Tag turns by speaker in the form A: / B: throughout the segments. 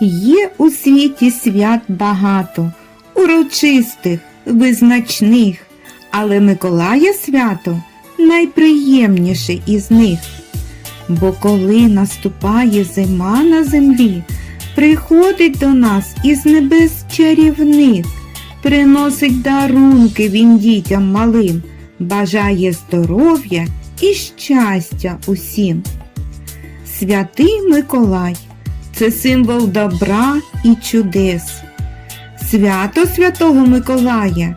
A: Є у світі свят багато, урочистих, визначних, але Миколая свято найприємніше із них. Бо коли наступає зима на землі, приходить до нас із небес чарівник, приносить дарунки він дітям малим, бажає здоров'я і щастя усім. Святий Миколай це символ добра і чудес. Свято Святого Миколая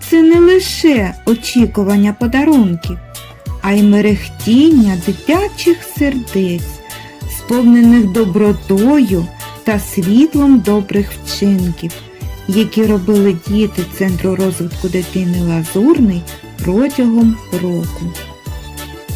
A: це не лише очікування подарунків, а й мерехтіння дитячих сердець, сповнених добротою та світлом добрих вчинків, які робили діти Центру розвитку дитини Лазурний протягом року.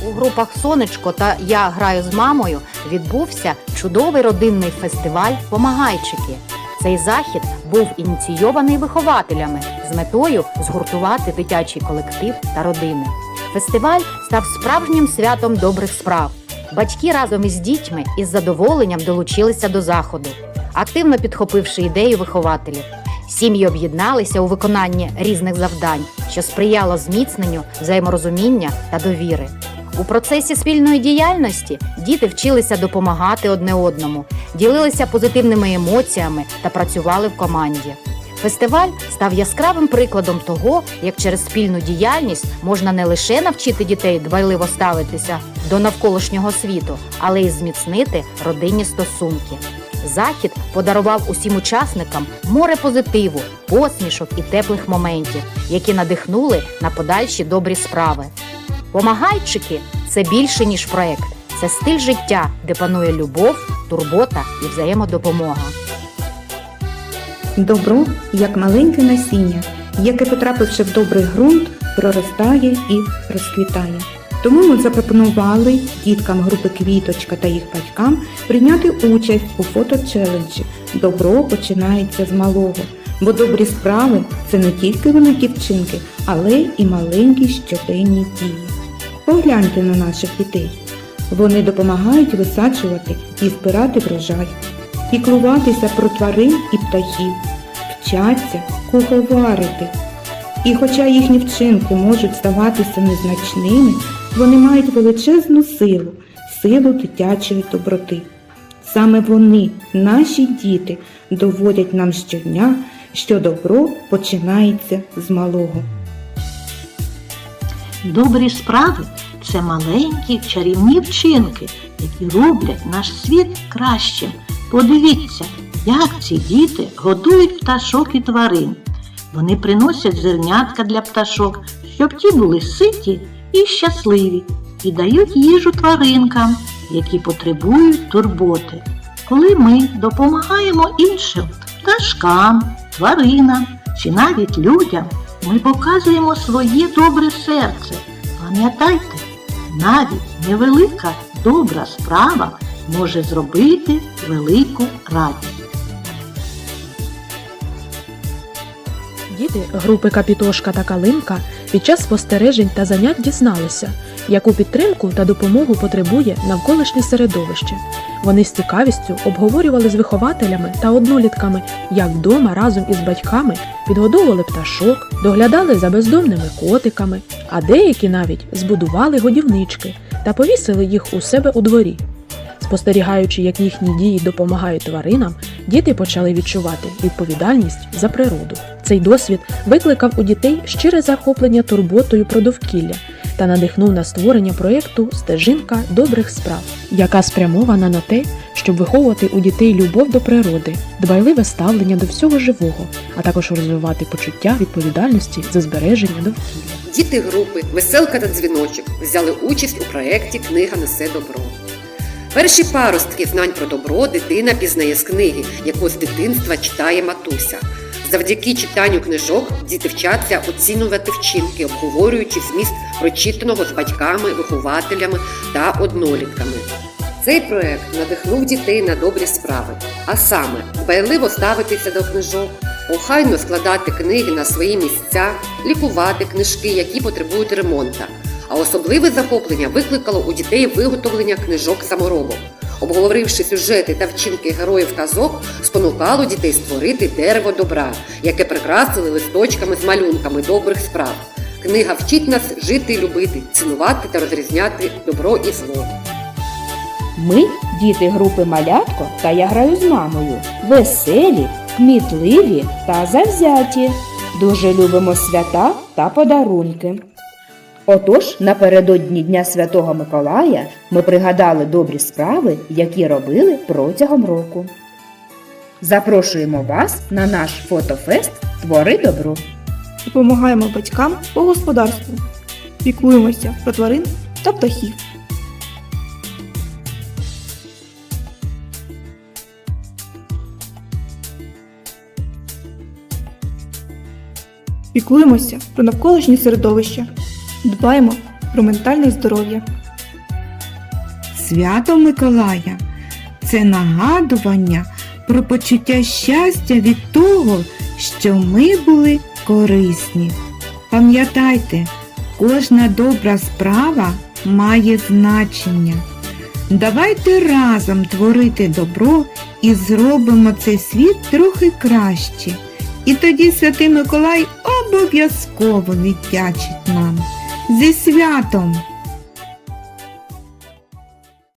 B: У групах Сонечко та Я граю з мамою відбувся чудовий родинний фестиваль Помагайчики. Цей захід був ініційований вихователями з метою згуртувати дитячий колектив та родини. Фестиваль став справжнім святом добрих справ. Батьки разом із дітьми із задоволенням долучилися до заходу, активно підхопивши ідею вихователів. Сім'ї об'єдналися у виконанні різних завдань, що сприяло зміцненню взаєморозуміння та довіри. У процесі спільної діяльності діти вчилися допомагати одне одному, ділилися позитивними емоціями та працювали в команді. Фестиваль став яскравим прикладом того, як через спільну діяльність можна не лише навчити дітей дбайливо ставитися до навколишнього світу, але й зміцнити родинні стосунки. Захід подарував усім учасникам море позитиву, посмішок і теплих моментів, які надихнули на подальші добрі справи. Помагайчики це більше ніж проект, це стиль життя, де панує любов, турбота і взаємодопомога.
A: Добро, як маленьке насіння, яке, потрапивши в добрий ґрунт, проростає і розквітає. Тому ми запропонували діткам групи Квіточка та їх батькам прийняти участь у фоточеленджі Добро починається з малого, бо добрі справи це не тільки великі вчинки, але і маленькі щоденні дії. Погляньте на наших дітей. Вони допомагають висаджувати і збирати врожай, піклуватися про тварин і птахів, вчаться куховарити. І хоча їхні вчинки можуть здаватися незначними, вони мають величезну силу, силу дитячої доброти. Саме вони, наші діти, доводять нам щодня, що добро починається з малого.
C: Добрі справи це маленькі чарівні вчинки, які роблять наш світ кращим. Подивіться, як ці діти годують пташок і тварин. Вони приносять зернятка для пташок, щоб ті були ситі і щасливі, і дають їжу тваринкам, які потребують турботи. Коли ми допомагаємо іншим пташкам, тваринам чи навіть людям, ми показуємо своє добре серце. Пам'ятайте, навіть невелика добра справа може зробити велику радість.
D: Діти групи Капітошка та Калинка під час спостережень та занять дізналися, яку підтримку та допомогу потребує навколишнє середовище. Вони з цікавістю обговорювали з вихователями та однолітками, як вдома разом із батьками підгодовували пташок, доглядали за бездомними котиками, а деякі навіть збудували годівнички та повісили їх у себе у дворі. Спостерігаючи, як їхні дії допомагають тваринам, діти почали відчувати відповідальність за природу. Цей досвід викликав у дітей щире захоплення турботою про довкілля та надихнув на створення проєкту Стежинка добрих справ, яка спрямована на те, щоб виховувати у дітей любов до природи, дбайливе ставлення до всього живого, а також розвивати почуття відповідальності за збереження довкілля.
E: Діти групи Веселка та дзвіночок взяли участь у проєкті Книга несе добро. Перші паростки знань про добро дитина пізнає з книги, яку з дитинства читає матуся. Завдяки читанню книжок діти вчаться оцінювати вчинки, обговорюючи зміст прочитаного з батьками, вихователями та однолітками. Цей проект надихнув дітей на добрі справи, а саме дбайливо ставитися до книжок, охайно складати книги на свої місця, лікувати книжки, які потребують ремонту. А особливе захоплення викликало у дітей виготовлення книжок саморобок. обговоривши сюжети та вчинки героїв казок, спонукало дітей створити дерево добра, яке прикрасили листочками з малюнками добрих справ. Книга вчить нас жити і любити, цінувати та розрізняти добро і зло.
F: Ми, діти групи Малятко та я граю з мамою, веселі, кмітливі та завзяті. Дуже любимо свята та подарунки. Отож, напередодні Дня Святого Миколая ми пригадали добрі справи, які робили протягом року. Запрошуємо вас на наш фотофест Твори добро.
G: допомагаємо батькам по господарству, піклуємося про тварин та птахів. Піклуємося про навколишнє середовище, дбаємо про ментальне здоров'я.
A: Свято Миколая це нагадування про почуття щастя від того, що ми були корисні. Пам'ятайте, кожна добра справа має значення. Давайте разом творити добро і зробимо цей світ трохи краще. І тоді Святий Миколай обов'язково віддячить нам. Зі святом!